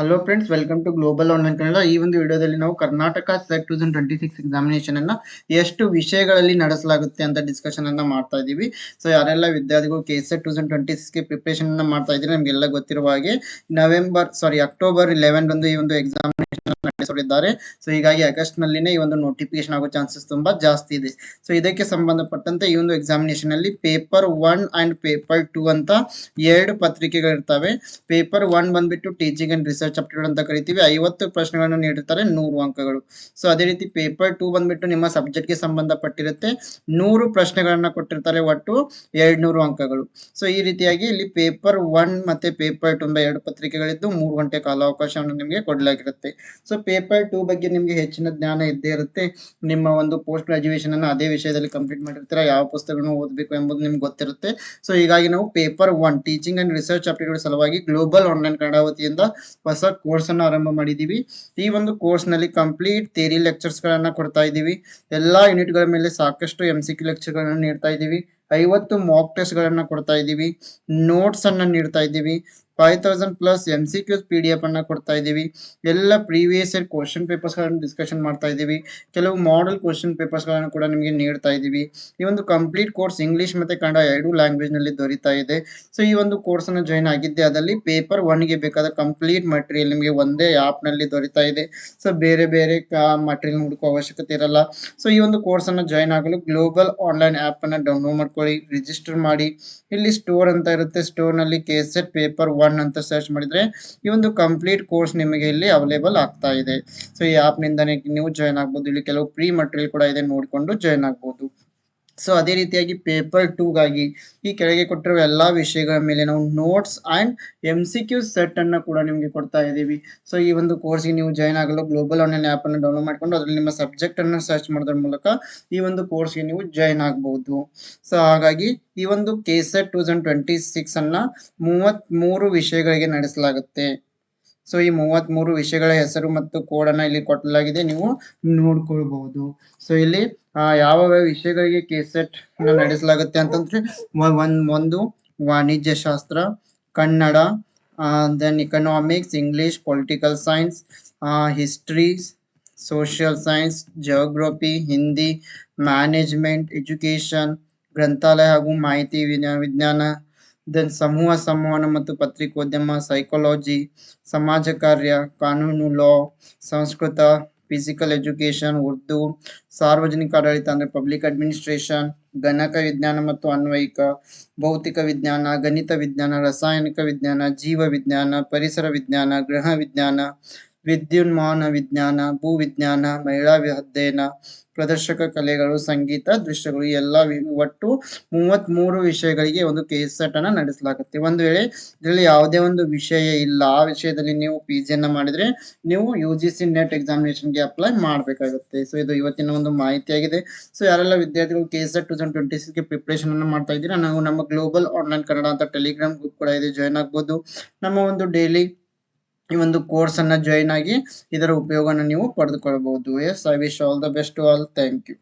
Hello friends welcome to global online Kannada ಈ ಒಂದು ವಿಡಿಯೋದಲ್ಲಿ ನಾವು Karnataka SET two thousand twenty six examination ಅನ್ನ ಎಷ್ಟು ವಿಷಯಗಳಲ್ಲಿ ನಡೆಸಲಾಗುತ್ತೆ ಅಂತ ಡಿಸ್ಕಷನ್ ಅನ್ನ ಮಾಡ್ತಾ ಇದೀವಿ ಸೊ ಯಾರೆಲ್ಲ ವಿದ್ಯಾರ್ಥಿಗಳು K SET two thousand twenty ಸಿಕ್ಸ್ಗೆ preparation ಅನ್ನ ಮಾಡ್ತಾ ಇದ್ರೆ ನಮಗೆಲ್ಲ ಗೊತ್ತಿರುವ ಹಾಗೆ ನವೆಂಬರ್ ಸಾರಿ ಅಕ್ಟೋಬರ್ ಇಲೆವೆನ್ ಒಂದು ಈ ಒಂದು ಎಕ್ಸಾಮಿನೇಷನ್ ನಡೆಸಲಿದ್ದಾರೆ ಸೊ ಹೀಗಾಗಿ ಆಗಸ್ಟ್ ನಲ್ಲಿನೇ ಈ ಒಂದು ನೋಟಿಫಿಕೇಶನ್ ಆಗೋ ಚಾನ್ಸಸ್ ತುಂಬಾ ಜಾಸ್ತಿ ಇದೆ. ಸೊ ಇದಕ್ಕೆ ಸಂಬಂಧಪಟ್ಟಂತೆ ಈ ಒಂದು ಎಕ್ಸಾಮಿನೇಷನ್ ಅಲ್ಲಿ paper one and paper two ಅಂತ ಎರಡು ಪತ್ರಿಕೆಗಳಿರ್ತವೆ ಪೇಪರ್ ಒನ್ ಬಂದ್ಬಿಟ್ಟು ಟೀಚಿಂಗ್ ಅಂಡ್ ರಿಸರ್ಚ್ ಅಪ್ಡೇಟ್ ಅಂತ ಕರಿತೀವಿ. ಐವತ್ತು ಪ್ರಶ್ನೆಗಳನ್ನು ನೀಡಿರ್ತಾರೆ ನೂರು ಅಂಕಗಳು. ಸೊ ಅದೇ ರೀತಿ ಪೇಪರ್ ಟೂ ಬಂದ್ಬಿಟ್ಟು ನಿಮ್ಮ ಸಬ್ಜೆಕ್ಟ್ಗೆ ಸಂಬಂಧಪಟ್ಟಿರುತ್ತೆ. ನೂರು ಪ್ರಶ್ನೆಗಳನ್ನ ಕೊಟ್ಟಿರ್ತಾರೆ ಒಟ್ಟು ಎರಡ್ ನೂರು ಅಂಕಗಳು. ಸೊ ಈ ರೀತಿಯಾಗಿ ಇಲ್ಲಿ ಪೇಪರ್ ಒನ್ ಮತ್ತೆ ಪೇಪರ್ ಟೂ ಎರಡು ಪತ್ರಿಕೆಗಳಿದ್ದು ಮೂರು ಗಂಟೆ ಕಾಲಾವಕಾಶವನ್ನು ನಿಮಗೆ ಕೊಡಲಾಗಿರುತ್ತೆ. ಸೊ ಪೇಪರ್ ಟೂ ಬಗ್ಗೆ ನಿಮಗೆ ಹೆಚ್ಚಿನ ಜ್ಞಾನ ಇದ್ದೇ ಇರುತ್ತೆ. ನಿಮ್ಮ ಒಂದು ಪೋಸ್ಟ್ ಗ್ರಾಜುಯೇಷನ್ ಅನ್ನು ಅದೇ ವಿಷಯದಲ್ಲಿ ಕಂಪ್ಲೀಟ್ ಮಾಡಿರ್ತೀರಾ? ಯಾವ ಪುಸ್ತಕಗಳನ್ನು ಓದಬೇಕು ಎಂಬುದು ನಿಮ್ಗೆ ಗೊತ್ತಿರುತ್ತೆ. ಸೊ ಹೀಗಾಗಿ ನಾವು paper one teaching and research aptitude ಸಲುವಾಗಿ ಗ್ಲೋಬಲ್ ಆನ್ಲೈನ್ ಕನ್ನಡ ವತಿಯಿಂದ ಹೊಸ ಕೋರ್ಸ್ ಅನ್ನು ಆರಂಭ ಮಾಡಿದ್ದೀವಿ ಈ ಒಂದು ಕೋರ್ಸ್ನಲ್ಲಿ ಕಂಪ್ಲೀಟ್ ಥೇರಿ ಲೆಕ್ಚರ್ಸ್ ಗಳನ್ನ ಕೊಡ್ತಾ ಇದ್ದೀವಿ. ಎಲ್ಲಾ ಯೂನಿಟ್ಗಳ ಮೇಲೆ ಸಾಕಷ್ಟು ಎಂ ಸಿ ಕ್ಯೂ ಲೆಕ್ಚರ್ ಗಳನ್ನ ನೀಡ್ತಾ ಇದ್ದೀವಿ. ಐವತ್ತು ಮಾಕ್ ಟೆಸ್ಟ್ ಗಳನ್ನ ಕೊಡ್ತಾ ಇದ್ದೀವಿ. ನೋಟ್ಸ್ ಅನ್ನ ನೀಡ್ತಾ ಇದ್ದೀವಿ. Five thousand plus M C Qs P D F ಅನ್ನ ಕೊಡ್ತಾ ಇದ್ದೀವಿ. ಎಲ್ಲ ಪ್ರೀವಿಯಸ್ ಇಯರ್ ಕ್ವಶನ್ ಪೇಪರ್ಸ್ಗಳನ್ನು ಡಿಸ್ಕಷನ್ ಮಾಡ್ತಾ ಇದ್ದೀವಿ. ಕೆಲವು ಮಾಡೆಲ್ ಕ್ವಶನ್ ಪೇಪರ್ಸ್ಗಳನ್ನು ಕೂಡ ನಿಮಗೆ ನೀಡ್ತಾ ಇದ್ದೀವಿ. ಈ ಒಂದು ಕಂಪ್ಲೀಟ್ ಕೋರ್ಸ್ ಇಂಗ್ಲಿಷ್ ಮತ್ತೆ ಕನ್ನಡ ಎರಡು ಲ್ಯಾಂಗ್ವೇಜ್ನಲ್ಲಿ ದೊರೀತಾ ಇದೆ. ಸೊ ಈ ಒಂದು ಕೋರ್ಸ್ ಅನ್ನ ಜಾಯಿನ್ ಆಗಿದ್ದೆ. ಅದರಲ್ಲಿ ಪೇಪರ್ ಒನ್ಗೆ ಬೇಕಾದ ಕಂಪ್ಲೀಟ್ ಮಟೀರಿಯಲ್ ನಿಮಗೆ ಒಂದೇ ಆಪ್ನಲ್ಲಿ ದೊರೀತಾ ಇದೆ. ಸೊ ಬೇರೆ ಬೇರೆ ಮಟೀರಿಯಲ್ ಹುಡುಕೋ ಅವಶ್ಯಕತೆ ಇರಲ್ಲ. ಸೊ ಈ ಒಂದು ಕೋರ್ಸ್ ಅನ್ನ ಜಾಯಿನ್ ಆಗಲು ಗ್ಲೋಬಲ್ ಆನ್ಲೈನ್ ಆಪ್ ಅನ್ನ ಡೌನ್ಲೋಡ್ ಮಾಡ್ಕೊಳ್ಳಿ ರಿಜಿಸ್ಟರ್ ಮಾಡಿ. ಇಲ್ಲಿ ಸ್ಟೋರ್ ಅಂತ ಇರುತ್ತೆ. ಸ್ಟೋರ್ನಲ್ಲಿ ಕೆಸೆಟ್ ಪೇಪರ್ ಒನ್ ಅಂತ ಸರ್ಚ್ ಮಾಡಿದ್ರೆ ಈ ಒಂದು ಕಂಪ್ಲೀಟ್ ಕೋರ್ಸ್ ನಿಮಗೆ ಇಲ್ಲಿ ಅವೈಲೇಬಲ್ ಆಗ್ತಾ ಇದೆ. ಸೊ ಈ ಆಪ್ ನಿಂದಾನೇ ನೀವು ಜಾಯಿನ್ ಆಗ್ಬೋದು. ಇಲ್ಲಿ ಕೆಲವು ಪ್ರೀ ಮಟೀರಿಯಲ್ ಕೂಡ ಇದೆ. ನೋಡಿಕೊಂಡು ಜಾಯಿನ್ ಆಗ್ಬೋದು. ಸೊ ಅದೇ ರೀತಿಯಾಗಿ ಪೇಪರ್ ಟೂಗಾಗಿ ಈ ಕೆಳಗೆ ಕೊಟ್ಟಿರುವ ಎಲ್ಲ ವಿಷಯಗಳ ಮೇಲೆ ನಾವು notes and M C Q set ಅನ್ನ ಕೂಡ ನಿಮಗೆ ಕೊಡ್ತಾ ಇದ್ದೀವಿ. ಸೊ ಈ ಒಂದು ಕೋರ್ಸ್ಗೆ ನೀವು ಜಾಯ್ನ್ ಆಗಲು ಗ್ಲೋಬಲ್ ಆನ್ಲೈನ್ ಆ್ಯಪನ್ನು ಡೌನ್ಲೋಡ್ ಮಾಡಿಕೊಂಡು ಅದರಲ್ಲಿ ನಿಮ್ಮ ಸಬ್ಜೆಕ್ಟನ್ನು ಸರ್ಚ್ ಮಾಡೋದ್ರ ಮೂಲಕ ಈ ಒಂದು ಕೋರ್ಸ್ಗೆ ನೀವು ಜಾಯಿನ್ ಆಗಬಹುದು ಸೊ ಹಾಗಾಗಿ ಈ ಒಂದು K set two thousand twenty ಸಿಕ್ಸನ್ನು ಮೂವತ್ತ್ಮೂರು ಮೂವತ್ತ್ ವಿಷಯಗಳಿಗೆ ನಡೆಸಲಾಗುತ್ತೆ. ಸೊ ಈ ಮೂವತ್ತ್ ಮೂರು ವಿಷಯಗಳ ಹೆಸರು ಮತ್ತು ಕೋಡ್ ಅನ್ನ ಇಲ್ಲಿ ಕೊಟ್ಟಲಾಗಿದೆ ನೀವು ನೋಡ್ಕೊಳ್ಬಹುದು. ಸೊ ಇಲ್ಲಿ ಯಾವ ವಿಷಯಗಳಿಗೆ ಕೆಸೆಟ್ ನಡೆಸಲಾಗುತ್ತೆ ಅಂತಂದ್ರೆ ಒಂದ್, ಒಂದು ವಾಣಿಜ್ಯ ಶಾಸ್ತ್ರ, Kannada then economics English political science history social science geography Hindi management education ಗ್ರಂಥಾಲಯ ಹಾಗೂ ಮಾಹಿತಿ ವಿಜ್ಞಾನ ದೆನ್ ಸಮೂಹ ಸಂವಹನ ಮತ್ತು ಪತ್ರಿಕೋದ್ಯಮ ಸೈಕಾಲಜಿ ಸಮಾಜ ಕಾರ್ಯ ಕಾನೂನು law Sanskrit physical education Urdu ಸಾರ್ವಜನಿಕ ಆಡಳಿತ ಅಂದ್ರೆ ಪಬ್ಲಿಕ್ ಅಡ್ಮಿನಿಸ್ಟ್ರೇಷನ್ ಗಣಕ ವಿಜ್ಞಾನ ಮತ್ತು ಅನ್ವಯಿಕ ಭೌತಿಕ ವಿಜ್ಞಾನ ಗಣಿತ ವಿಜ್ಞಾನ ರಾಸಾಯನಿಕ ವಿಜ್ಞಾನ ಜೀವ ವಿಜ್ಞಾನ ಪರಿಸರ ವಿಜ್ಞಾನ ಗೃಹ ವಿಜ್ಞಾನ ವಿದ್ಯುನ್ಮಾನ ವಿಜ್ಞಾನ ಭೂ ವಿಜ್ಞಾನ ಮಹಿಳಾ ಅಧ್ಯಯನ, ಪ್ರದರ್ಶಕ ಕಲೆಗಳು, ಸಂಗೀತ, ದೃಶ್ಯಗಳು, ಎಲ್ಲ ಒಟ್ಟು ಮೂವತ್ತ್ ಮೂರು ವಿಷಯಗಳಿಗೆ ಒಂದು ಕೇಸ್ ಸೆಟ್ ಅನ್ನ ನಡೆಸಲಾಗುತ್ತೆ. ಒಂದು ವೇಳೆ ಇದರಲ್ಲಿ ಯಾವುದೇ ಒಂದು ವಿಷಯ ಇಲ್ಲ, ಆ ವಿಷಯದಲ್ಲಿ ನೀವು ಪಿ ಜಿ ಅನ್ನ ಮಾಡಿದ್ರೆ ನೀವು ಯು ಜಿ ಸಿ ನೆಟ್ ಎಕ್ಸಾಮಿನೇಷನ್ಗೆ ಅಪ್ಲೈ ಮಾಡಬೇಕಾಗುತ್ತೆ. ಸೊ ಇದು ಇವತ್ತಿನ ಒಂದು ಮಾಹಿತಿಯಾಗಿದೆ. ಸೊ ಯಾರೆಲ್ಲ ವಿದ್ಯಾರ್ಥಿಗಳು K set two thousand twenty ಸಿಕ್ಸ್ಗೆ preparation ಅನ್ನು ಮಾಡ್ತಾ ಇದ್ದೀರಾ, ನಾವು ನಮ್ಮ ಗ್ಲೋಬಲ್ ಆನ್ಲೈನ್ ಕನ್ನಡ ಅಂತ ಟೆಲಿಗ್ರಾಮ್ ಗ್ರೂಪ್ ಕೂಡ ಇದೆ ಜಾಯ್ನ್ ಆಗ್ಬೋದು. ನಮ್ಮ ಒಂದು ಡೈಲಿ ಈ ಒಂದು ಕೋರ್ಸ್ ಅನ್ನ ಜಾಯಿನ್ ಆಗಿ ಇದರ ಉಪಯೋಗನ ನೀವು ಪಡೆದುಕೊಳ್ಳಬಹುದು. Yes I wish all the best all thank you